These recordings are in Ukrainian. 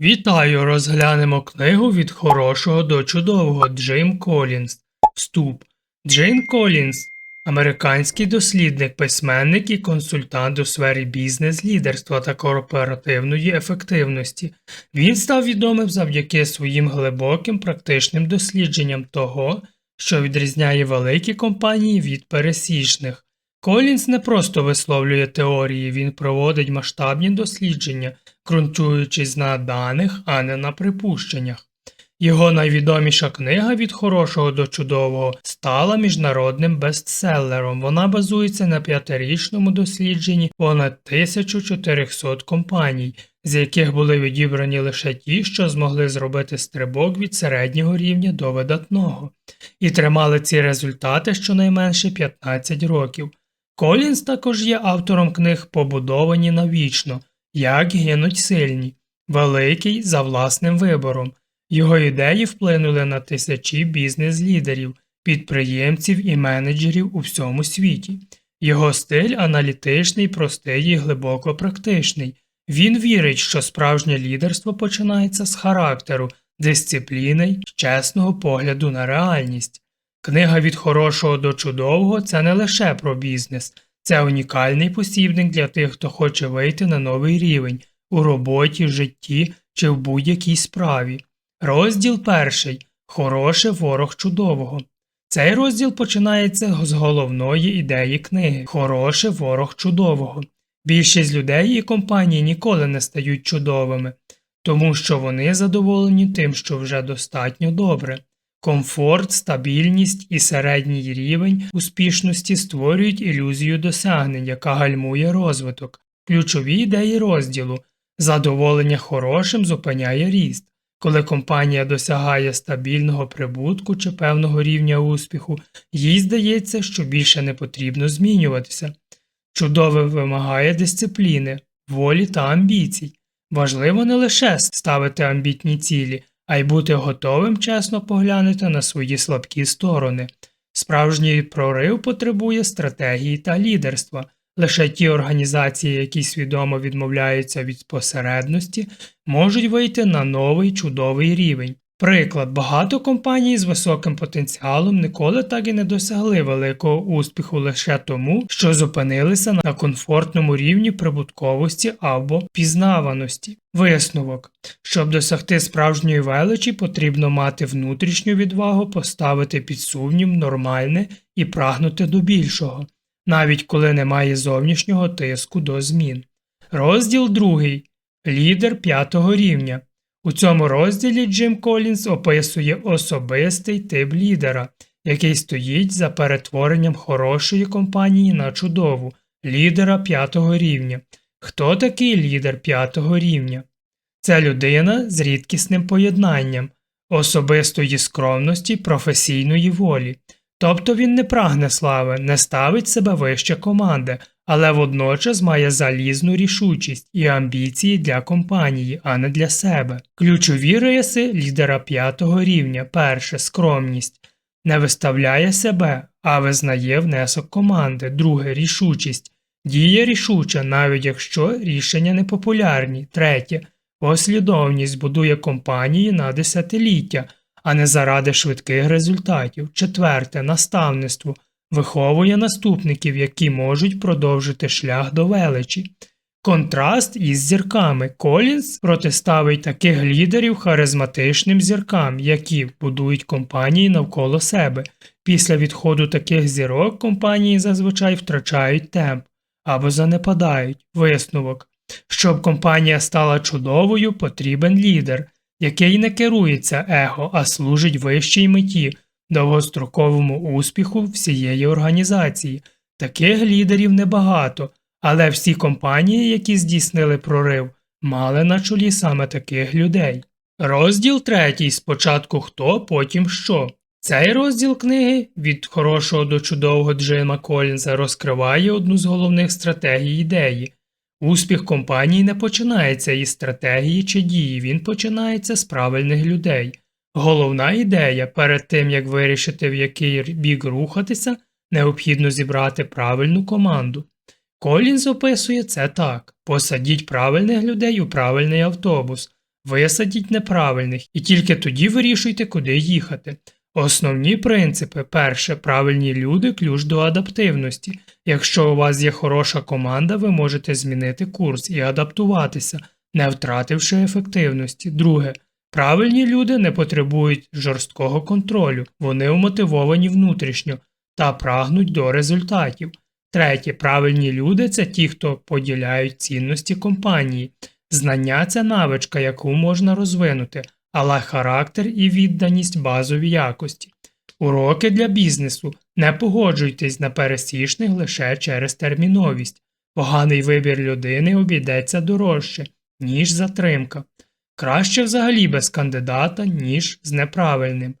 Вітаю, розглянемо книгу від хорошого до чудового Джим Колінс. Вступ. Джейн Колінс американський дослідник, письменник і консультант у сфері бізнес-лідерства та корпоративної ефективності. Він став відомим завдяки своїм глибоким практичним дослідженням того, що відрізняє великі компанії від пересічних. Колінс не просто висловлює теорії, він проводить масштабні дослідження, ґрунтуючись на даних, а не на припущеннях. Його найвідоміша книга від хорошого до чудового стала міжнародним бестселером. Вона базується на п'ятирічному дослідженні понад 1400 компаній, з яких були відібрані лише ті, що змогли зробити стрибок від середнього рівня до видатного, і тримали ці результати щонайменше 15 років. Колінс також є автором книг Побудовані навічно, Як гинуть сильні, Великий за власним вибором. Його ідеї вплинули на тисячі бізнес-лідерів, підприємців і менеджерів у всьому світі. Його стиль аналітичний, простий і глибоко практичний. Він вірить, що справжнє лідерство починається з характеру, дисципліни чесного погляду на реальність. Книга від хорошого до чудового це не лише про бізнес, це унікальний посібник для тих, хто хоче вийти на новий рівень у роботі, житті чи в будь-якій справі. Розділ перший Хороше ворог чудового. Цей розділ починається з головної ідеї книги Хороше ворог чудового. Більшість людей і компаній ніколи не стають чудовими, тому що вони задоволені тим, що вже достатньо добре. Комфорт, стабільність і середній рівень успішності створюють ілюзію досягнень, яка гальмує розвиток. Ключові ідеї розділу задоволення хорошим зупиняє ріст. Коли компанія досягає стабільного прибутку чи певного рівня успіху, їй здається, що більше не потрібно змінюватися. Чудове вимагає дисципліни, волі та амбіцій. Важливо не лише ставити амбітні цілі, а й бути готовим чесно поглянути на свої слабкі сторони. Справжній прорив потребує стратегії та лідерства. Лише ті організації, які свідомо відмовляються від посередності, можуть вийти на новий чудовий рівень. Приклад, багато компаній з високим потенціалом ніколи так і не досягли великого успіху лише тому, що зупинилися на комфортному рівні прибутковості або пізнаваності. Висновок щоб досягти справжньої величі, потрібно мати внутрішню відвагу, поставити під сумнів нормальне і прагнути до більшого, навіть коли немає зовнішнього тиску до змін. Розділ другий лідер п'ятого рівня. У цьому розділі Джим Колінс описує особистий тип лідера, який стоїть за перетворенням хорошої компанії на чудову, лідера п'ятого рівня. Хто такий лідер п'ятого рівня? Це людина з рідкісним поєднанням, особистої скромності, професійної волі. Тобто він не прагне слави, не ставить себе вище команди, але водночас має залізну рішучість і амбіції для компанії, а не для себе. Ключові риси лідера п'ятого рівня перше скромність. Не виставляє себе, а визнає внесок команди, друге рішучість. Діє рішуче, навіть якщо рішення непопулярні. Третє послідовність будує компанії на десятиліття, а не заради швидких результатів. Четверте наставництво виховує наступників, які можуть продовжити шлях до величі. Контраст із зірками Колінс протиставить таких лідерів харизматичним зіркам, які будують компанії навколо себе. Після відходу таких зірок компанії зазвичай втрачають темп або занепадають висновок. Щоб компанія стала чудовою, потрібен лідер, який не керується его, а служить вищій меті, довгостроковому успіху всієї організації. Таких лідерів небагато, але всі компанії, які здійснили прорив, мали на чолі саме таких людей. Розділ третій спочатку хто, потім що. Цей розділ книги від хорошого до чудового Джима Колінза розкриває одну з головних стратегій ідеї. Успіх компанії не починається із стратегії чи дії, він починається з правильних людей. Головна ідея перед тим, як вирішити, в який бік рухатися, необхідно зібрати правильну команду. Колінз описує це так посадіть правильних людей у правильний автобус. висадіть неправильних і тільки тоді вирішуйте, куди їхати. Основні принципи: перше, правильні люди ключ до адаптивності. Якщо у вас є хороша команда, ви можете змінити курс і адаптуватися, не втративши ефективності. Друге, правильні люди не потребують жорсткого контролю, вони вмотивовані внутрішньо та прагнуть до результатів. Третє, правильні люди це ті, хто поділяють цінності компанії. Знання це навичка, яку можна розвинути, але характер і відданість базові якості. Уроки для бізнесу. Не погоджуйтесь на пересічних лише через терміновість. Поганий вибір людини обійдеться дорожче, ніж затримка. Краще взагалі без кандидата, ніж з неправильним.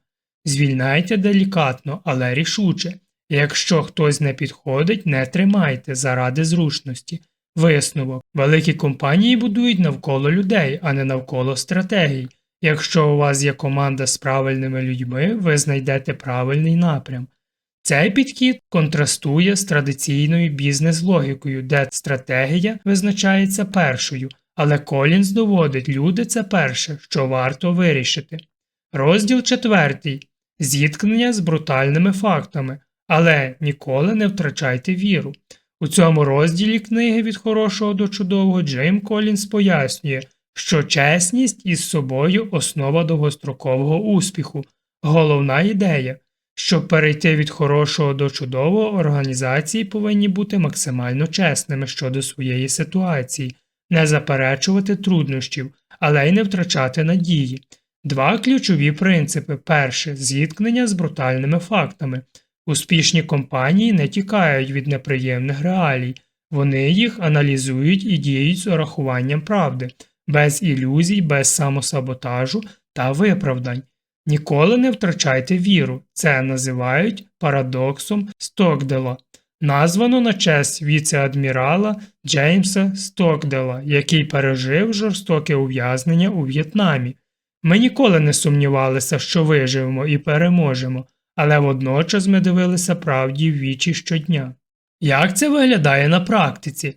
Звільняйте делікатно, але рішуче. Якщо хтось не підходить, не тримайте заради зручності. Висновок. Великі компанії будують навколо людей, а не навколо стратегій. Якщо у вас є команда з правильними людьми, ви знайдете правильний напрям. Цей підхід контрастує з традиційною бізнес-логікою, де стратегія визначається першою, але Колінз доводить, люди це перше, що варто вирішити. Розділ четвертий. Зіткнення з брутальними фактами, але ніколи не втрачайте віру. У цьому розділі книги від хорошого до чудового Джейм Колінс пояснює, що чесність із собою основа довгострокового успіху, головна ідея. Щоб перейти від хорошого до чудового, організації повинні бути максимально чесними щодо своєї ситуації, не заперечувати труднощів, але й не втрачати надії. Два ключові принципи: перше зіткнення з брутальними фактами. Успішні компанії не тікають від неприємних реалій, вони їх аналізують і діють з урахуванням правди, без ілюзій, без самосаботажу та виправдань. Ніколи не втрачайте віру, це називають парадоксом Стокдела, названо на честь віце-адмірала Джеймса Стокдела, який пережив жорстоке ув'язнення у В'єтнамі. Ми ніколи не сумнівалися, що виживемо і переможемо, але водночас ми дивилися правді в вічі щодня. Як це виглядає на практиці?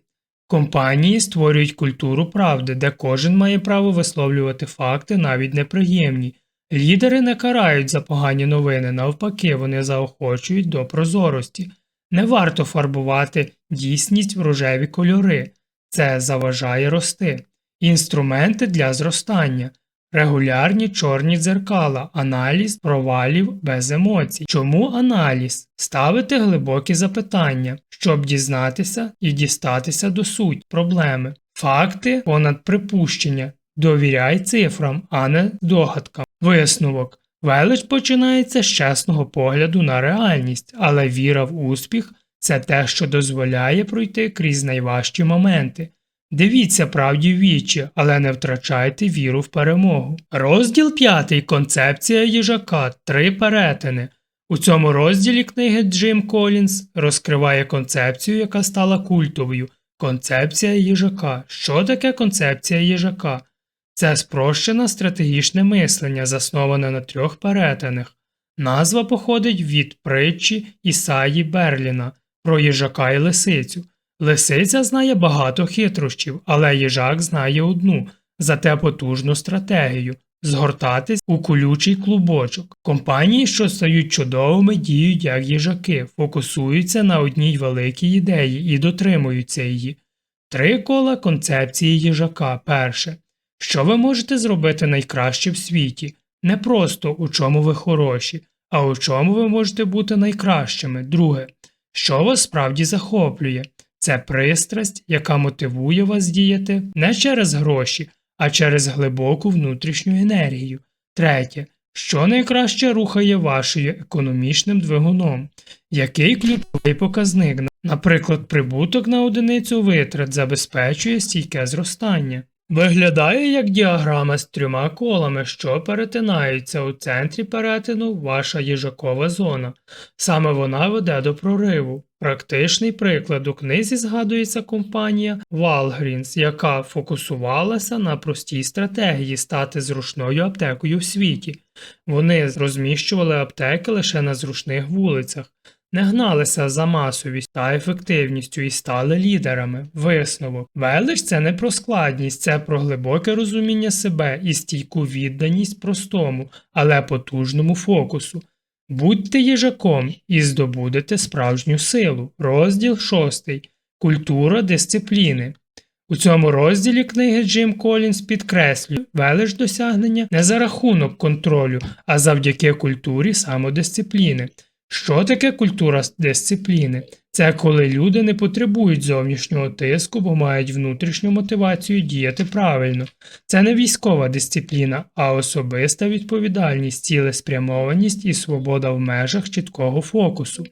Компанії створюють культуру правди, де кожен має право висловлювати факти, навіть неприємні. Лідери не карають за погані новини, навпаки, вони заохочують до прозорості. Не варто фарбувати дійсність в рожеві кольори, це заважає рости. Інструменти для зростання, регулярні чорні дзеркала, аналіз провалів без емоцій. Чому аналіз? Ставити глибокі запитання, щоб дізнатися і дістатися до суть проблеми. Факти понад припущення. Довіряй цифрам, а не догадкам. Висновок. Велич починається з чесного погляду на реальність, але віра в успіх це те, що дозволяє пройти крізь найважчі моменти. Дивіться правді вічі, але не втрачайте віру в перемогу. Розділ 5. Концепція їжака. Три перетини. У цьому розділі книги Джим Колінс розкриває концепцію, яка стала культовою. Концепція їжака. Що таке концепція їжака? Це спрощене стратегічне мислення, засноване на трьох перетинах. Назва походить від притчі Ісаї Берліна про їжака і лисицю. Лисиця знає багато хитрощів, але їжак знає одну, зате потужну стратегію згортатись у колючий клубочок. Компанії, що стають чудовими, діють як їжаки, фокусуються на одній великій ідеї і дотримуються її. Три кола концепції їжака. Перше. Що ви можете зробити найкраще в світі? Не просто у чому ви хороші, а у чому ви можете бути найкращими. Друге. Що вас справді захоплює? Це пристрасть, яка мотивує вас діяти не через гроші, а через глибоку внутрішню енергію. Третє. Що найкраще рухає вашою економічним двигуном? Який ключовий показник, наприклад, прибуток на одиницю витрат забезпечує стійке зростання? Виглядає як діаграма з трьома колами, що перетинаються у центрі перетину ваша їжакова зона. Саме вона веде до прориву. Практичний приклад у книзі згадується компанія Walgreens, яка фокусувалася на простій стратегії стати зручною аптекою в світі. Вони розміщували аптеки лише на зручних вулицях. Не гналися за масовість та ефективністю і стали лідерами. Висновок. Велич це не про складність, це про глибоке розуміння себе і стійку відданість простому, але потужному фокусу. Будьте їжаком і здобудете справжню силу. Розділ 6. Культура дисципліни. У цьому розділі книги Джим Колінс підкреслює велич досягнення не за рахунок контролю, а завдяки культурі самодисципліни. Що таке культура дисципліни? Це коли люди не потребують зовнішнього тиску, бо мають внутрішню мотивацію діяти правильно. Це не військова дисципліна, а особиста відповідальність, цілеспрямованість і свобода в межах чіткого фокусу.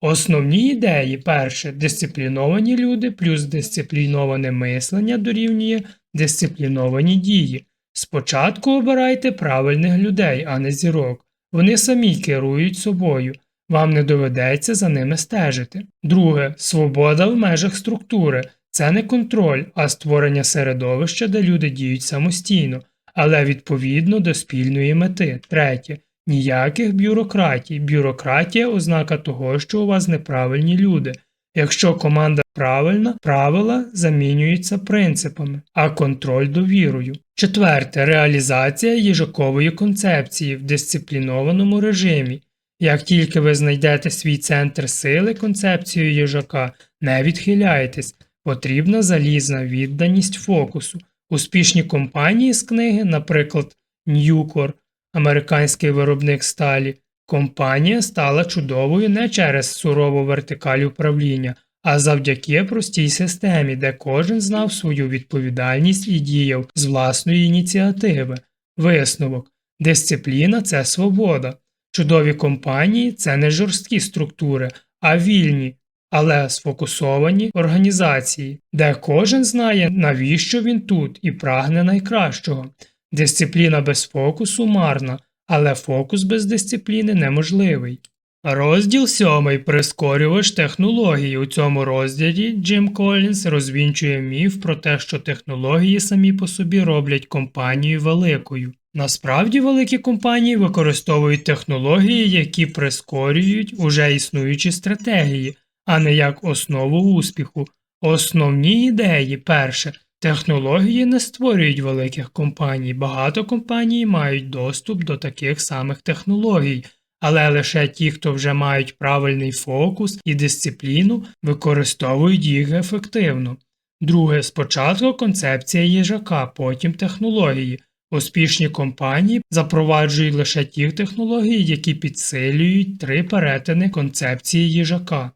Основні ідеї перше дисципліновані люди плюс дисципліноване мислення дорівнює дисципліновані дії. Спочатку обирайте правильних людей, а не зірок. Вони самі керують собою. Вам не доведеться за ними стежити. Друге свобода в межах структури. Це не контроль, а створення середовища, де люди діють самостійно, але відповідно до спільної мети. Третє. Ніяких бюрократій. Бюрократія ознака того, що у вас неправильні люди. Якщо команда правильна, правила замінюються принципами, а контроль довірою. Четверте реалізація їжакової концепції в дисциплінованому режимі. Як тільки ви знайдете свій центр сили концепцію їжака, не відхиляйтесь, потрібна залізна відданість фокусу. Успішні компанії з книги, наприклад, Newcore, американський виробник сталі, компанія стала чудовою не через сурову вертикаль управління, а завдяки простій системі, де кожен знав свою відповідальність і діяв з власної ініціативи. Висновок дисципліна це свобода. Чудові компанії це не жорсткі структури, а вільні, але сфокусовані організації, де кожен знає, навіщо він тут і прагне найкращого. Дисципліна без фокусу марна, але фокус без дисципліни неможливий. Розділ 7. Прискорювач технологій. У цьому розділі Джим Колінс розвінчує міф про те, що технології самі по собі роблять компанію великою. Насправді великі компанії використовують технології, які прискорюють уже існуючі стратегії, а не як основу успіху. Основні ідеї перше. Технології не створюють великих компаній. Багато компаній мають доступ до таких самих технологій, але лише ті, хто вже мають правильний фокус і дисципліну, використовують їх ефективно. Друге, спочатку концепція їжака, потім технології. Успішні компанії запроваджують лише ті технології, які підсилюють три перетини концепції їжака,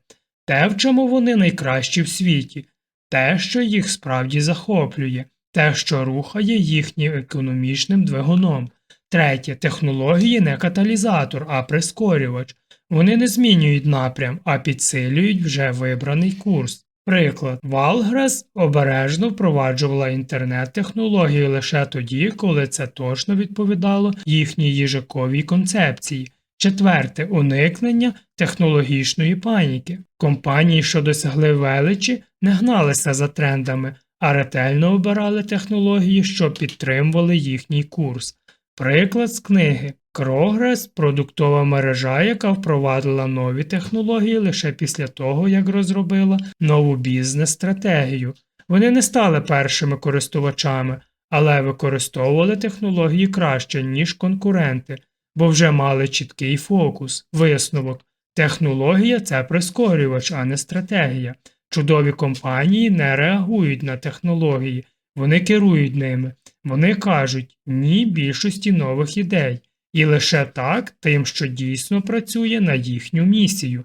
те, в чому вони найкращі в світі, те, що їх справді захоплює, те, що рухає їхнім економічним двигуном. Третє, технології не каталізатор, а прискорювач. Вони не змінюють напрям, а підсилюють вже вибраний курс. Приклад, Валгрес обережно впроваджувала інтернет-технології лише тоді, коли це точно відповідало їхній їжаковій концепції. Четверте уникнення технологічної паніки. Компанії, що досягли величі, не гналися за трендами, а ретельно обирали технології, що підтримували їхній курс. Приклад з книги Крогрес продуктова мережа, яка впровадила нові технології лише після того, як розробила нову бізнес-стратегію. Вони не стали першими користувачами, але використовували технології краще, ніж конкуренти, бо вже мали чіткий фокус, висновок. Технологія це прискорювач, а не стратегія. Чудові компанії не реагують на технології, вони керують ними. Вони кажуть ні більшості нових ідей, і лише так тим, що дійсно працює на їхню місію.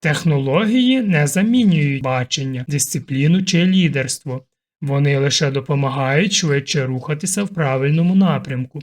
Технології не замінюють бачення, дисципліну чи лідерство, вони лише допомагають швидше рухатися в правильному напрямку.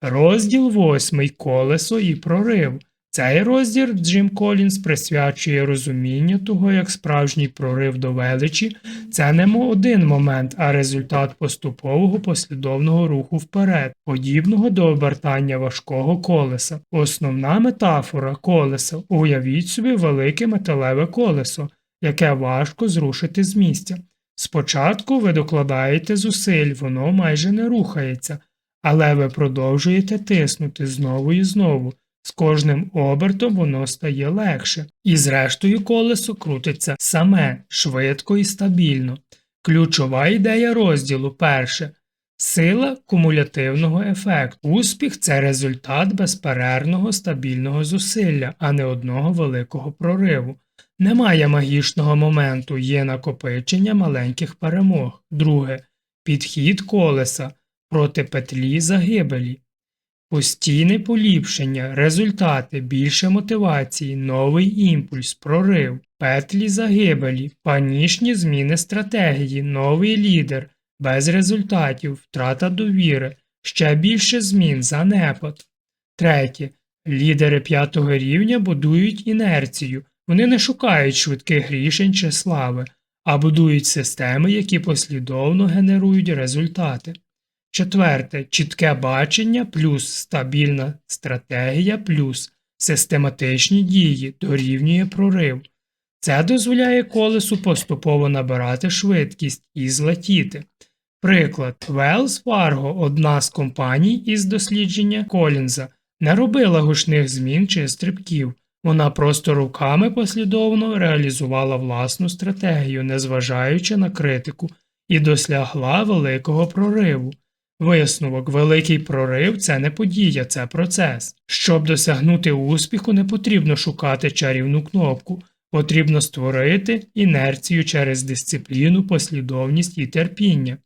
Розділ 8. Колесо і прорив. Цей розділ Джим Колінс присвячує розумінню того, як справжній прорив до величі це не один момент, а результат поступового послідовного руху вперед, подібного до обертання важкого колеса. Основна метафора колеса уявіть собі велике металеве колесо, яке важко зрушити з місця. Спочатку ви докладаєте зусиль, воно майже не рухається, але ви продовжуєте тиснути знову і знову. З кожним обертом воно стає легше, і зрештою колесо крутиться саме, швидко і стабільно. Ключова ідея розділу перше. Сила кумулятивного ефекту. Успіх це результат безперервного стабільного зусилля, а не одного великого прориву. Немає магічного моменту, є накопичення маленьких перемог. Друге. Підхід колеса проти петлі загибелі. Постійне поліпшення, результати, більше мотивації, новий імпульс, прорив, петлі загибелі, панічні зміни стратегії, новий лідер, без результатів, втрата довіри, ще більше змін, занепад. Третє. Лідери п'ятого рівня будують інерцію. Вони не шукають швидких рішень чи слави, а будують системи, які послідовно генерують результати. Четверте. Чітке бачення плюс стабільна стратегія плюс систематичні дії дорівнює прорив. Це дозволяє колесу поступово набирати швидкість і злетіти. Приклад, Wells Fargo, одна з компаній із дослідження Колінза, не робила гучних змін чи стрибків. Вона просто руками послідовно реалізувала власну стратегію, незважаючи на критику, і досягла великого прориву. Висновок, великий прорив це не подія, це процес. Щоб досягнути успіху, не потрібно шукати чарівну кнопку, потрібно створити інерцію через дисципліну, послідовність і терпіння.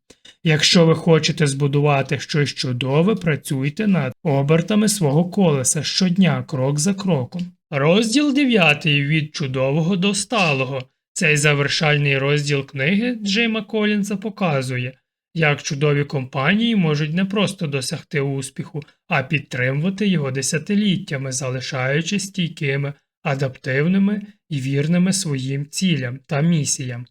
Якщо ви хочете збудувати щось чудове, працюйте над обертами свого колеса щодня, крок за кроком. Розділ 9 від чудового до сталого. Цей завершальний розділ книги Джима Колінса показує, як чудові компанії можуть не просто досягти успіху, а підтримувати його десятиліттями, залишаючись стійкими, адаптивними і вірними своїм цілям та місіям.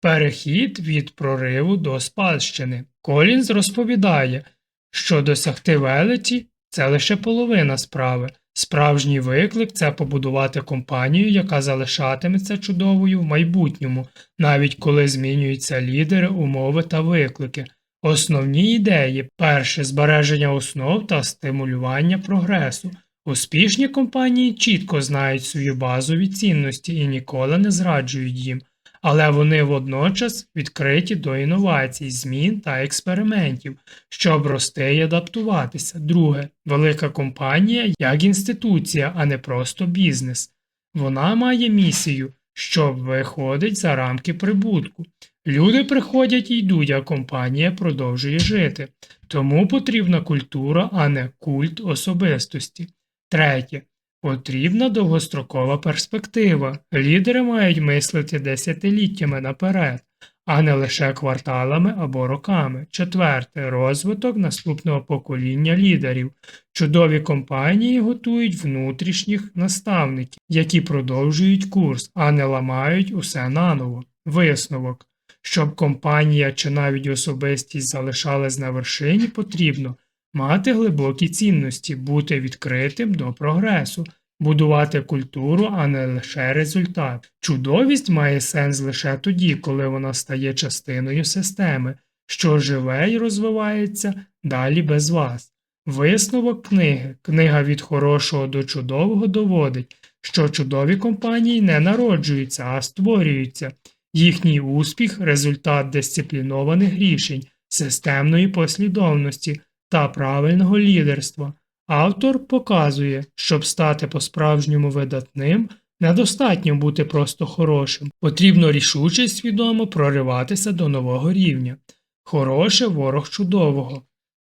Перехід від прориву до спадщини. Колінз розповідає, що досягти величі це лише половина справи. Справжній виклик це побудувати компанію, яка залишатиметься чудовою в майбутньому, навіть коли змінюються лідери, умови та виклики. Основні ідеї перше збереження основ та стимулювання прогресу. Успішні компанії чітко знають свої базові цінності і ніколи не зраджують їм, але вони водночас відкриті до інновацій, змін та експериментів, щоб рости і адаптуватися. Друге, велика компанія як інституція, а не просто бізнес. Вона має місію, що виходить за рамки прибутку. Люди приходять і йдуть, а компанія продовжує жити. Тому потрібна культура, а не культ особистості. Третє. Потрібна довгострокова перспектива. Лідери мають мислити десятиліттями наперед, а не лише кварталами або роками. Четверте. Розвиток наступного покоління лідерів. Чудові компанії готують внутрішніх наставників, які продовжують курс, а не ламають усе наново. Висновок. Щоб компанія чи навіть особистість залишались на вершині, потрібно мати глибокі цінності, бути відкритим до прогресу, будувати культуру, а не лише результат. Чудовість має сенс лише тоді, коли вона стає частиною системи, що живе і розвивається далі без вас. Висновок книги, книга від хорошого до чудового доводить, що чудові компанії не народжуються, а створюються. Їхній успіх результат дисциплінованих рішень, системної послідовності та правильного лідерства. Автор показує, щоб стати по-справжньому видатним, недостатньо бути просто хорошим, потрібно рішуче свідомо прориватися до нового рівня. Хороше ворог чудового.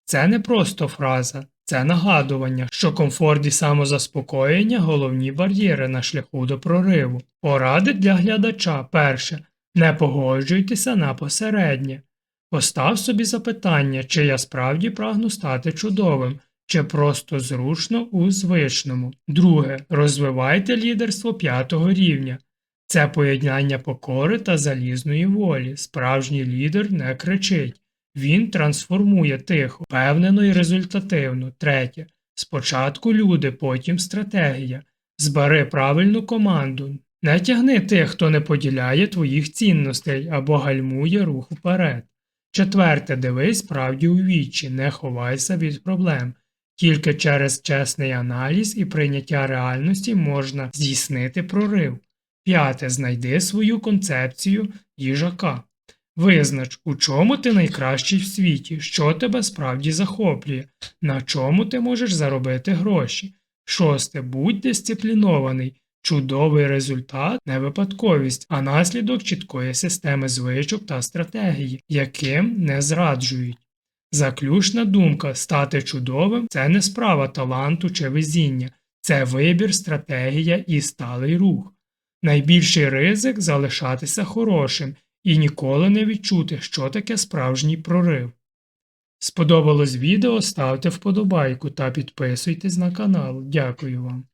Це не просто фраза, це нагадування, що комфорт і самозаспокоєння головні бар'єри на шляху до прориву. Поради для глядача перше. Не погоджуйтеся на посереднє. Постав собі запитання, чи я справді прагну стати чудовим, чи просто зручно у звичному. Друге. Розвивайте лідерство п'ятого рівня. Це поєднання покори та залізної волі. Справжній лідер не кричить. Він трансформує тихо, впевнено і результативно. Третє. Спочатку люди, потім стратегія. Збери правильну команду. Не тягни тих, хто не поділяє твоїх цінностей або гальмує рух вперед. Четверте, дивись правді у вічі, не ховайся від проблем. Тільки через чесний аналіз і прийняття реальності можна здійснити прорив. П'яте. Знайди свою концепцію їжака. Визнач, у чому ти найкращий в світі, що тебе справді захоплює, на чому ти можеш заробити гроші. Шосте. Будь дисциплінований. Чудовий результат не випадковість, а наслідок чіткої системи звичок та стратегії, яким не зраджують. Заключна думка стати чудовим це не справа таланту чи везіння, це вибір, стратегія і сталий рух. Найбільший ризик залишатися хорошим і ніколи не відчути, що таке справжній прорив. Сподобалось відео, ставте вподобайку та підписуйтесь на канал. Дякую вам.